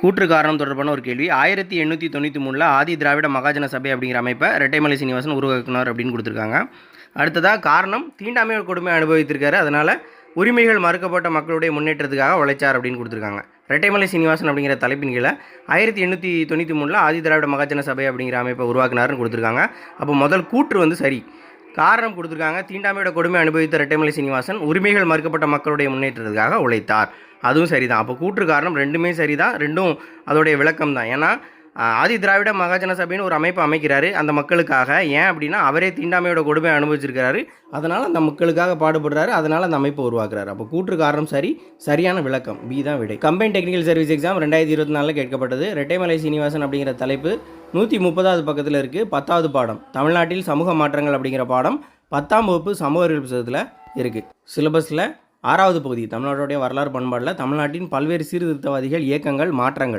கூற்று காரணம் தொடர்பான ஒரு கேள்வி. ஆயிரத்தி எண்ணூற்றி தொண்ணூற்றி மூணில் ஆதி திராவிட மகாஜன சபை அப்படிங்கிற அமைப்பை ரெட்டைமலை சீனிவாசன் உருவாக்கினார் அப்படின்னு கொடுத்துருக்காங்க. அடுத்ததாக காரணம் தீண்டாமை கொடுமை அனுபவித்திருக்காரு. அதனால் உரிமைகள் மறுக்கப்பட்ட மக்களுடைய முன்னேற்றத்துக்காக உழைச்சார் அப்படின்னு கொடுத்துருக்காங்க. ரெட்டைமலை சீனிவாசன் அப்படிங்கிற தலைப்பின் கீழே ஆயிரத்தி எண்ணூற்றி தொண்ணூற்றி மூணில் ஆதி திராவிட மகாஜன சபை அப்படிங்கிற அமைப்பை உருவாக்கினார்னு கொடுத்துருக்காங்க. அப்போ முதல் கூற்று வந்து சரி. காரணம் கொடுத்துருக்காங்க. தீண்டாமையோட கொடுமை அனுபவித்த ரெட்டைமலை சீனிவாசன் உரிமைகள் மறுக்கப்பட்ட மக்களுடைய முன்னேற்றத்துக்காக உழைத்தார். அதுவும் சரிதான். அப்போ கூற்று காரணம் ரெண்டுமே சரிதான். ரெண்டும் அதோடைய விளக்கம் தான். ஏன்னா ஆதி திராவிட மகாஜன சபைன்னு ஒரு அமைப்பு அமைக்கிறாரு. அந்த மக்களுக்காக ஏன் அப்படின்னா அவரே தீண்டாமையோட கொடுமை அனுபவிச்சிருக்கிறாரு. அதனால் அந்த மக்களுக்காக பாடுபடுறாரு. அதனால் அந்த அமைப்பை உருவாக்குறாரு. அப்போ கூற்று காரணம் சரி சரியான விளக்கம். பி தான் விடை. கம்பைன் டெக்னிக்கல் சர்வீஸ் எக்ஸாம் ரெண்டாயிரத்தி இருபத்தி நாலில் கேட்கப்பட்டது. ரெட்டைமலை சீனிவாசன் அப்படிங்கிற தலைப்பு நூற்றி முப்பதாவது பக்கத்தில் இருக்குது பத்தாவது பாடம். தமிழ்நாட்டில் சமூக மாற்றங்கள் அப்படிங்கிற பாடம் பத்தாம் வகுப்பு சமூக அறிவியல் புத்தகத்தில் இருக்குது சிலபஸில் ஆறாவது பகுதி தமிழ்நாட்டுடைய வரலாறு பண்பாடில் தமிழ்நாட்டின் பல்வேறு சீர்திருத்தவாதிகள் இயக்கங்கள் மாற்றங்கள்.